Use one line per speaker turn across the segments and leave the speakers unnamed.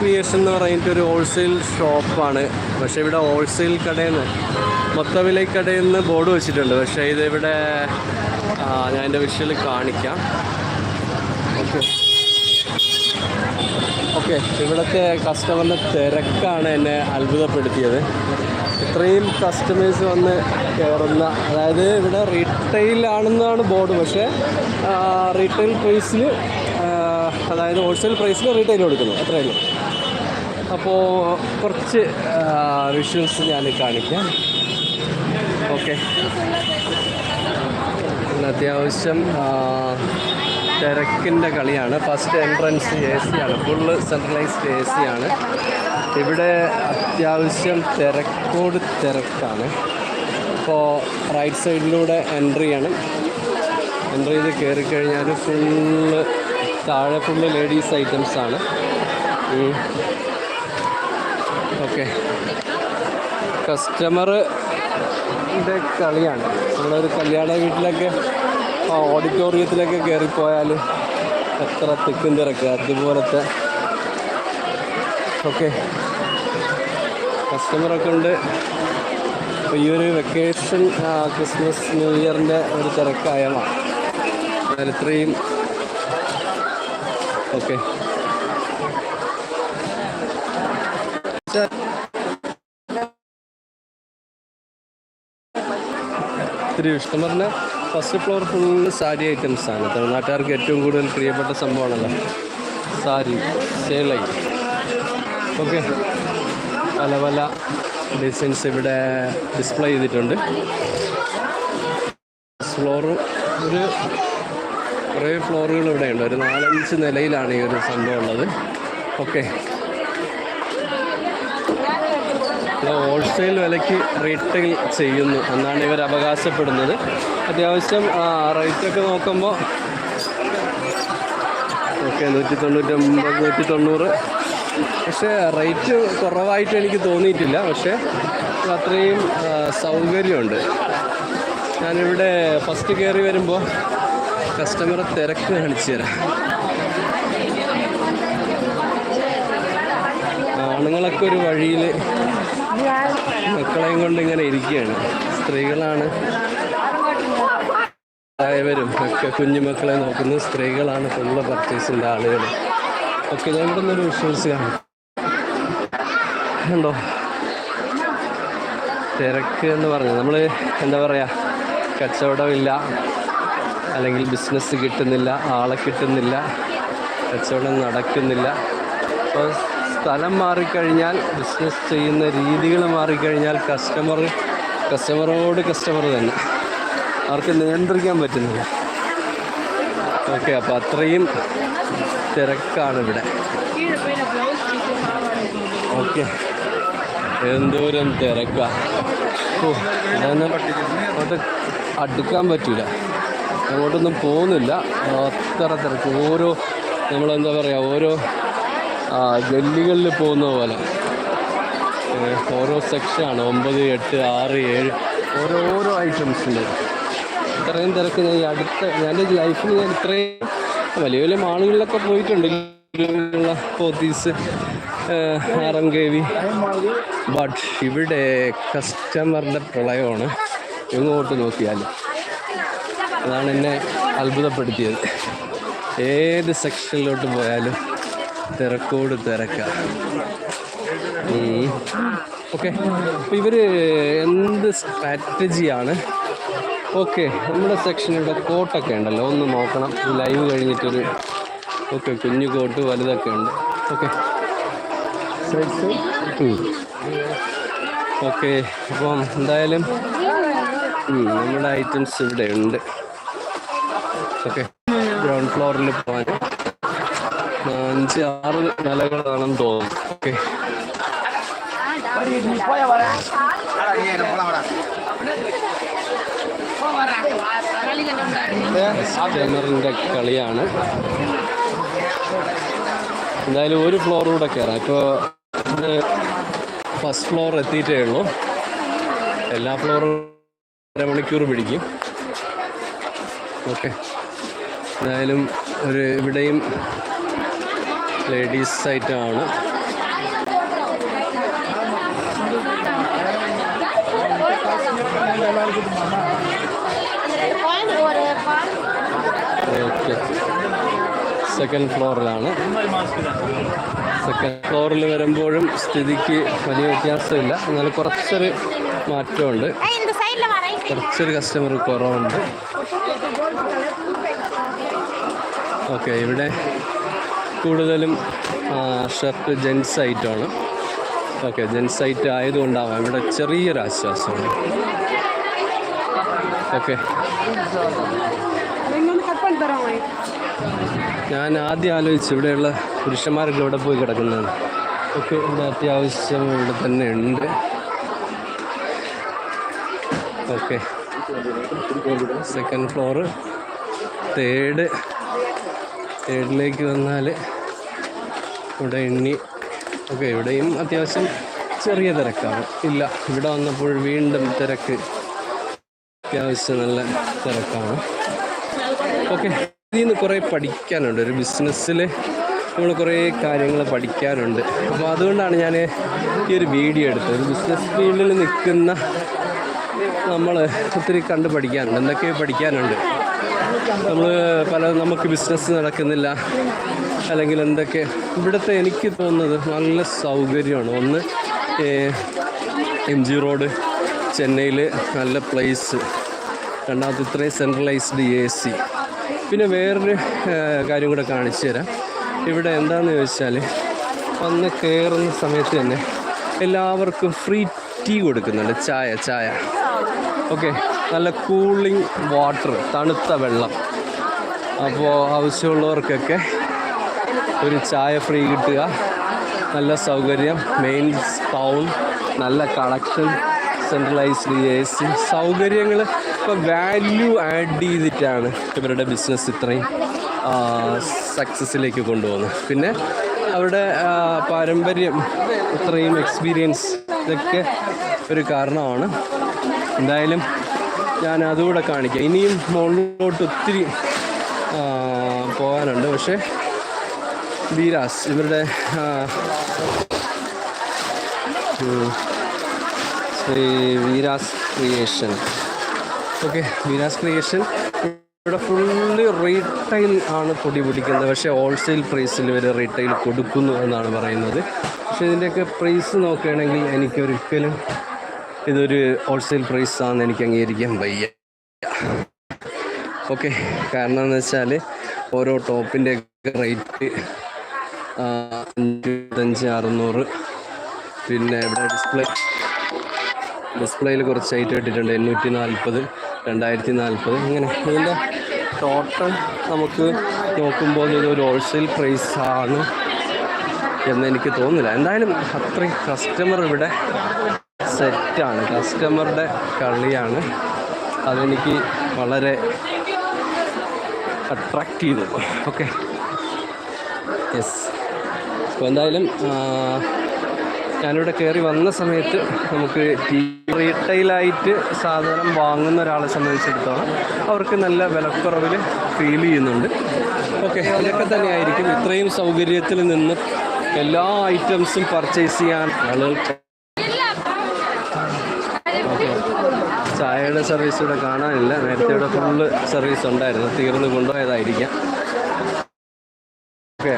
Creation എന്ന് പറഞ്ഞിട്ട് ഒരു ഹോൾസെയിൽ ഷോപ്പാണ് പക്ഷേ ഇവിടെ ഹോൾസെയിൽ കടയിൽ നിന്ന് മൊത്തവില കടയിൽ നിന്ന് ബോർഡ് വെച്ചിട്ടുണ്ട്. പക്ഷേ ഇതിവിടെ ഞാൻ എന്റെ വിഷ്വൽ കാണിക്കാം. ഓക്കെ ഓക്കെ ഇവിടുത്തെ കസ്റ്റമറിന്റെ തിരക്കാണ് എന്നെ അത്ഭുതപ്പെടുത്തിയത്. ഇത്രയും കസ്റ്റമേഴ്സ് വന്ന് കയറുന്ന അതായത് ഇവിടെ റീറ്റെയിൽ ആണെന്നാണ് ബോർഡ് പക്ഷേ റീറ്റെയിൽ പ്രൈസിൽ അതായത് ഹോൾസെയിൽ പ്രൈസിൽ റീറ്റെയിൽ കൊടുക്കുന്നു. അത്രയേ ഉള്ളൂ. അപ്പോൾ കുറച്ച് വിഷ്വൽസ് ഞാൻ കാണിക്കാം. ഓക്കെ അത്യാവശ്യം തിരക്കിന്റെ കളിയാണ്. ഫസ്റ്റ് എൻട്രൻസ് എ സി ആണ്. ഫുള്ള് സെൻട്രലൈസ്ഡ് എ സി ആണ്. ഇവിടെ അത്യാവശ്യം തിരക്കോട് തിരക്കാണ്. ഇപ്പോൾ റൈറ്റ് സൈഡിലൂടെ എൻട്രി ആണ് എൻട്രി ചെയ്ത് കയറി കഴിഞ്ഞാൽ ഫുള്ള് താഴെ ഫുള്ള് ലേഡീസ് ഐറ്റംസ് ഓക്കെ. കസ്റ്റമറിന്റെ കളിയാണ്. നമ്മളൊരു കല്യാണ വീട്ടിലൊക്കെ ഓഡിറ്റോറിയത്തിലൊക്കെ കയറിപ്പോയാൽ എത്ര തിക്കും തിരക്ക്. അതുപോലത്തെ. ഓക്കെ. കസ്റ്റമറൊക്കെ ഉണ്ട്. ഈ ഒരു വെക്കേഷൻ ക്രിസ്മസ് ന്യൂ ഇയറിന്റെ ഒരു തിരക്കായമാണ് അതിൽ ഇത്രയും. ഓക്കെ. ഒത്തിരി ഇഷ്ടം പറഞ്ഞാൽ first floor full sari items ആണ്. തമിഴ്നാട്ടുകാർക്ക് ഏറ്റവും കൂടുതൽ പ്രിയപ്പെട്ട സംഭവമാണല്ലോ സാരി സേലൈ ഓക്കെ പല പല ഡിസൈൻസ് ഇവിടെ ഡിസ്പ്ലേ ചെയ്തിട്ടുണ്ട്. ഫ്ലോറും ഒരു കുറേ ഫ്ലോറുകൾ ഇവിടെയുണ്ട്. ഒരു നാലഞ്ച് നിലയിലാണ് ഈ ഒരു സംഭവം ഉള്ളത്. ഓക്കെ ഇത് ഹോൾസെയിൽ വിലയ്ക്ക് റീറ്റെയിൽ ചെയ്യുന്നു എന്നാണ് ഇവർ അവകാശപ്പെടുന്നത്. അത്യാവശ്യം റേറ്റൊക്കെ നോക്കുമ്പോൾ ഓക്കെ നൂറ്റി തൊണ്ണൂറ്റൊമ്പത് നൂറ്റി തൊണ്ണൂറ് പക്ഷേ റേറ്റ് കുറവായിട്ട് എനിക്ക് തോന്നിയിട്ടില്ല. പക്ഷേ അത്രയും സൗകര്യമുണ്ട്. ഞാനിവിടെ ഫസ്റ്റ് കയറി വരുമ്പോൾ കസ്റ്റമറെ തിരക്ക് കാണിച്ചു തരാം. ആണുങ്ങളൊക്കെ ഒരു വഴിയിൽ മക്കളെയും കൊണ്ട് ഇങ്ങനെ ഇരിക്കുകയാണ്. സ്ത്രീകളാണ് ആയവരും ഒക്കെ കുഞ്ഞുമക്കളെ നോക്കുന്ന. സ്ത്രീകളാണ് ഫുള്ള് പർച്ചേസിന്റെ ആളുകൾ ഒക്കെ ഞാൻ ഇവിടെ നിന്നൊരു വിഷ്വൽസ് ഉണ്ടോ തിരക്ക് എന്ന് പറഞ്ഞു നമ്മൾ എന്താ പറയുക കച്ചവടമില്ല. അല്ലെങ്കിൽ ബിസിനസ് കിട്ടുന്നില്ല. ആളെ കിട്ടുന്നില്ല. കച്ചവടം നടക്കുന്നില്ല. അപ്പോൾ സ്ഥലം മാറിക്കഴിഞ്ഞാൽ ബിസിനസ് ചെയ്യുന്ന രീതികൾ മാറിക്കഴിഞ്ഞാൽ കസ്റ്റമർ കസ്റ്റമറോട് കസ്റ്റമർ തന്നെ. അവർക്ക് നിയന്ത്രിക്കാൻ പറ്റുന്നില്ല. ഓക്കെ അപ്പോൾ അത്രയും തിരക്കാണ് ഇവിടെ. ഓക്കെ എന്തോരം തിരക്കാണ് ഓ അടുക്കാൻ പറ്റില്ല അങ്ങോട്ടൊന്നും പോകുന്നില്ല. അത്ര തിരക്ക്. ഓരോ നമ്മളെന്താ പറയുക ഓരോ ഗല്ലികളിൽ പോകുന്ന പോലെ. ഓരോ സെക്ഷനാണ് ഒമ്പത് എട്ട് ആറ് ഏഴ്. ഓരോരോ ഐറ്റംസിന്റെ ഇത്രയും തിരക്ക് ഞാൻ ഈ അടുത്ത എന്റെ ലൈഫിൽ ഞാൻ ഇത്രയും വലിയ വലിയ മാളുകളിലൊക്കെ പോയിട്ടുണ്ട്. Pothys M K V but ഇവിടെ കസ്റ്റമറിന്റെ പ്രളയമാണ്. എങ്ങോട്ട് നോക്കിയാൽ അതാണ് എന്നെ അത്ഭുതപ്പെടുത്തിയത്. ഏത് സെക്ഷനിലോട്ട് പോയാലും തിരക്കോട് തിരക്ക. ഓക്കെ. അപ്പോൾ ഇവർ എന്ത് സ്ട്രാറ്റജിയാണ് ഓക്കെ നമ്മുടെ സെക്ഷനിവിടെ കോട്ടൊക്കെ ഉണ്ടല്ലോ ഒന്ന് നോക്കണം. ലൈവ് കഴിഞ്ഞിട്ടൊരു ഓക്കെ കുഞ്ഞു കോട്ട് വലുതൊക്കെ ഉണ്ട്. ഓക്കെ. ഓക്കെ അപ്പം എന്തായാലും നമ്മുടെ ഐറ്റംസ് ഇവിടെ ഉണ്ട്. ഓക്കെ. ഗ്രൗണ്ട് ഫ്ലോറിൽ പോകാൻ അഞ്ച് ആറ് നിലകളാണെന്ന് തോന്നുന്നു. ഓക്കെ. കളിയാണ്. എന്തായാലും ഒരു ഫ്ലോർ കൂടെ കയറാം ഇപ്പോൾ ഫസ്റ്റ് ഫ്ലോർ എത്തിയിട്ടേ ഉള്ളൂ. എല്ലാ ഫ്ലോറും അരമണിക്കൂർ പിടിക്കും. ഓക്കെ. എന്തായാലും ഒരു ഇവിടെയും ലേഡീസ് ഐറ്റമാണ് ഓക്കെ. സെക്കൻഡ് ഫ്ലോറിലാണ് സെക്കൻഡ് ഫ്ലോറിൽ വരുമ്പോഴും സ്ഥിതിക്ക് വലിയ വ്യത്യാസമില്ല. എന്നാലും കുറച്ചൊരു മാറ്റമുണ്ട്. കുറച്ചൊരു കസ്റ്റമർ കുറവുണ്ട്. ഓക്കെ ഇവിടെ കൂടുതലും ഷർട്ട് ജെൻസ് ഐറ്റമാണ് ഓക്കെ ജെൻസ് ഐറ്റ് ആയതുകൊണ്ടാവാം ഇവിടെ ചെറിയൊരു ആശ്വാസമാണ്. ഓക്കെ. ഞാൻ ആദ്യം ആലോചിച്ചു ഇവിടെയുള്ള പുരുഷന്മാരൊക്കെ ഇവിടെ പോയി കിടക്കുന്നതാണ്. ഓക്കെ ഇവിടെ അത്യാവശ്യം ഇവിടെ തന്നെ ഉണ്ട്. ഓക്കെ. സെക്കൻഡ് ഫ്ലോറ് തേർഡ് തേർഡിലേക്ക് വന്നാൽ ഇവിടെ എണ്ണി ഓക്കെ ഇവിടെയും അത്യാവശ്യം ചെറിയ തിരക്കാണ്. ഇല്ല ഇവിടെ വന്നപ്പോൾ വീണ്ടും തിരക്ക്. അത്യാവശ്യം നല്ല തിരക്കാണ്. ഓക്കെ ഇതിൽ നിന്ന് കുറേ പഠിക്കാനുണ്ട്. ഒരു ബിസിനസ്സിൽ നമ്മൾ കുറേ കാര്യങ്ങൾ പഠിക്കാനുണ്ട്. അപ്പോൾ അതുകൊണ്ടാണ് ഞാൻ ഈ ഒരു വീഡിയോ എടുത്തത്. ഒരു ബിസിനസ് ഫീൽഡിൽ നിൽക്കുന്ന നമ്മൾ ഒത്തിരി കണ്ട് പഠിക്കാനുണ്ട്. എന്തൊക്കെ പഠിക്കാനുണ്ട്. നമ്മൾ പല നമുക്ക് ബിസിനസ് നടക്കുന്നില്ല. അല്ലെങ്കിൽ എന്തൊക്കെ. ഇവിടുത്തെ എനിക്ക് തോന്നുന്നത് നല്ല സൗകര്യമാണ്. ഒന്ന് എം ജി റോഡ് ചെന്നൈയിൽ നല്ല പ്ലേസ് രണ്ടാമത്തെ ഇത്രയും സെൻട്രലൈസ്ഡ് എ സി പിന്നെ വേറൊരു കാര്യം കൂടെ കാണിച്ചു തരാം. ഇവിടെ എന്താണെന്ന് ചോദിച്ചാൽ വന്ന് കയറുന്ന സമയത്ത് തന്നെ എല്ലാവർക്കും ഫ്രീ ടീ കൊടുക്കുന്നുണ്ട്. ചായ ചായ. ഓക്കെ നല്ല കൂളിംഗ് വാട്ടർ തണുത്ത വെള്ളം. അപ്പോൾ ആവശ്യമുള്ളവർക്കൊക്കെ ഒരു ചായ ഫ്രീ കിട്ടുക. നല്ല സൗകര്യം മെയിൻ ടൗൺ നല്ല കളക്ഷൻ സെൻട്രലൈസ്ഡ് എ സി സൗകര്യങ്ങൾ ഇപ്പോൾ വാല്യൂ ആഡ് ചെയ്തിട്ടാണ് ഇവരുടെ ബിസിനസ് ഇത്രയും സക്സസ്സിലേക്ക് കൊണ്ടുപോകുന്നത്. പിന്നെ അവരുടെ പാരമ്പര്യം ഇത്രയും എക്സ്പീരിയൻസ് ഇതൊക്കെ ഒരു കാരണമാണ്. എന്തായാലും ഞാൻ അതുകൂടെ കാണിക്കാം. ഇനിയും മുകളിലോട്ട് ഒത്തിരി പോകാനുണ്ട്. പക്ഷേ ബീരാസ് ഇവരുടെ Sri Veeras creation. Okay Veeras creation. ഇവിടെ ഫുള്ളി റീറ്റെയിൽ ആണ് പൊടി പിടിക്കുന്നത്. പക്ഷേ ഹോൾസെയിൽ പ്രൈസിൽ ഇവർ റീറ്റെയിൽ കൊടുക്കുന്നു എന്നാണ് പറയുന്നത്. പക്ഷേ ഇതിന്റെയൊക്കെ പ്രൈസ് നോക്കുകയാണെങ്കിൽ എനിക്കൊരിക്കലും ഇതൊരു ഹോൾസെയിൽ പ്രൈസ് ആണെന്ന് എനിക്ക് അംഗീകരിക്കാൻ വയ്യ. ഓക്കെ കാരണം എന്ന് വെച്ചാൽ ഓരോ ടോപ്പിന്റെ റേറ്റ് അഞ്ച് അറുന്നൂറ്. പിന്നെ ഇവിടെ ഡിസ്പ്ലേ ഡിസ്പ്ലേയിൽ കുറച്ച് ഐറ്റം ഇട്ടിട്ടുണ്ട്. എണ്ണൂറ്റി നാൽപ്പത് രണ്ടായിരത്തി നാൽപ്പത് ഇങ്ങനെ. ഇതിന്റെ ടോട്ടൽ നമുക്ക് നോക്കുമ്പോൾ ഇതൊരു ഹോൾസെയിൽ പ്രൈസ് ആണ് എന്ന് എനിക്ക് തോന്നുന്നില്ല. എന്തായാലും അത്രയും കസ്റ്റമർ ഇവിടെ സെറ്റാണ്. കസ്റ്റമറുടെ കളിയാണ്. അതെനിക്ക് വളരെ അട്രാക്റ്റ് ചെയ്തു. ഓക്കെ യെസ് അപ്പോൾ എന്തായാലും ഞാനിവിടെ കയറി വന്ന സമയത്ത് നമുക്ക് റീറ്റെയിലായിട്ട് സാധനം വാങ്ങുന്ന ഒരാളെ സംബന്ധിച്ചിടത്തോളം അവർക്ക് നല്ല വിലക്കുറവിൽ ഫീൽ ചെയ്യുന്നുണ്ട്. ഓക്കെ ഇതൊക്കെ തന്നെയായിരിക്കും ഇത്രയും സൗകര്യത്തിൽ നിന്ന് എല്ലാ ഐറ്റംസും പർച്ചേസ് ചെയ്യാൻ ഓക്കെ ചായയുടെ സർവീസ് ഇവിടെ കാണാനില്ല. നേരത്തെ ഇവിടെ ഫുള്ള് സർവീസ് ഉണ്ടായിരുന്നു. തീർന്നു കൊണ്ടുപോയതായിരിക്കാം. ഓക്കെ.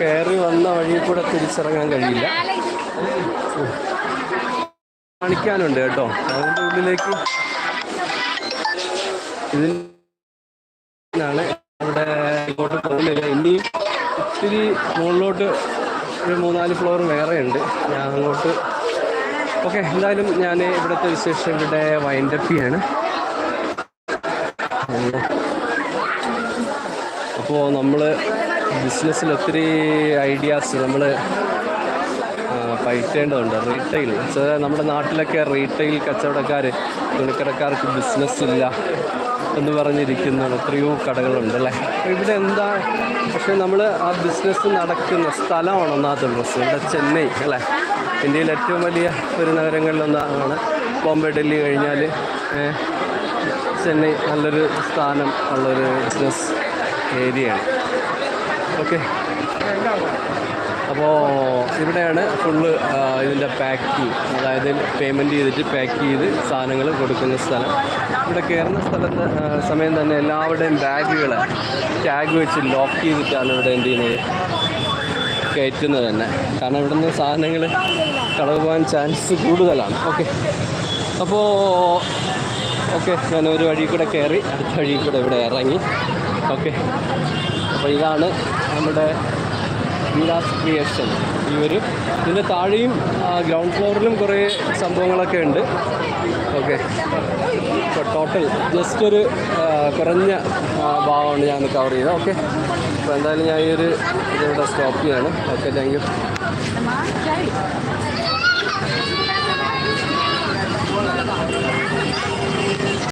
കയറി വന്ന വഴി കൂടെ തിരിച്ചിറങ്ങാൻ കഴിയില്ല. കാണിക്കാനുണ്ട് കേട്ടോ. അതിന്റെ ഉള്ളിലേക്ക് ഇതിനാണ് അവിടെ ഇങ്ങോട്ട് പോകുന്നില്ല ഇനിയും ഒത്തിരി മുകളിലോട്ട് ഒരു മൂന്നാൽ ഫ്ലോർ വേറെ ഉണ്ട് ഞാൻ അങ്ങോട്ട് ഓക്കെ എന്തായാലും ഞാൻ ഇവിടുത്തെ വിശേഷം ഇവിടെ വൈൻഡപ്പ് ചെയ്യാണ്. അപ്പോൾ നമ്മൾ ബിസിനസ്സിൽ ഒത്തിരി ഐഡിയാസ് നമ്മൾ പയറ്റേണ്ടതുണ്ട് റീറ്റെയിൽ നമ്മുടെ നാട്ടിലൊക്കെ റീറ്റെയിൽ കച്ചവടക്കാർ തുണിക്കടക്കാർക്ക് ബിസിനസ് ഇല്ല എന്ന് പറഞ്ഞിരിക്കുന്ന എത്രയോ കടകളുണ്ട് അല്ലേ? ഇവിടെ എന്താ പക്ഷേ നമ്മൾ ആ ബിസിനസ് നടക്കുന്ന സ്ഥലമാണ് ഒന്നാമത്തെ പ്രശ്നം? ഇവിടെ ചെന്നൈ അല്ലേ? ഇന്ത്യയിൽ ഏറ്റവും വലിയ ഒരു നഗരങ്ങളിലൊന്നാണ് ബോംബെ ഡൽഹി കഴിഞ്ഞാൽ ചെന്നൈ നല്ലൊരു സ്ഥാനം ഉള്ളൊരു ബിസിനസ് ഏരിയയാണ്. ഓക്കെ. അപ്പോൾ ഇവിടെയാണ് ഫുള്ള് ഇതിന്റെ പാക്ക് അതായത് പേയ്മെന്റ് ചെയ്തിട്ട് പാക്ക് ചെയ്ത് സാധനങ്ങൾ കൊടുക്കുന്ന സ്ഥലം. ഇവിടെ കയറുന്ന സ്ഥലത്ത് സമയം തന്നെ എല്ലാവരുടെയും ബാഗുകൾ ടാഗ് വെച്ച് ലോക്ക് ചെയ്തിട്ടാണ് ഇവിടെ എന്ത് ചെയ്യുന്നത്. കയറ്റുന്നത് തന്നെ. കാരണം ഇവിടുന്ന് സാധനങ്ങൾ കളവ് പോകാൻ ചാൻസ് കൂടുതലാണ്. ഓക്കെ. അപ്പോൾ ഓക്കെ ഞാൻ ഒരു വഴി കൂടെ കയറി അടുത്ത വഴി കൂടെ ഇവിടെ ഇറങ്ങി. ഓക്കെ. അപ്പോൾ ഇതാണ് നമ്മുടെ വിലാസ് ക്രിയേഷൻ. ഈ ഒരു ഇതിന്റെ താഴെയും ഗ്രൗണ്ട് ഫ്ലോറിലും കുറേ സംഭവങ്ങളൊക്കെ ഉണ്ട്. ഓക്കെ. ടോട്ടൽ ജസ്റ്റ് ഒരു കുറഞ്ഞ ഭാഗമാണ് ഞാൻ കവർ ചെയ്തത് ഓക്കെ. അപ്പോൾ എന്തായാലും ഞാൻ ഈ ഒരു ഇതിവിടെ സ്റ്റോപ്പ് ചെയ്യാണ്. Okay thank you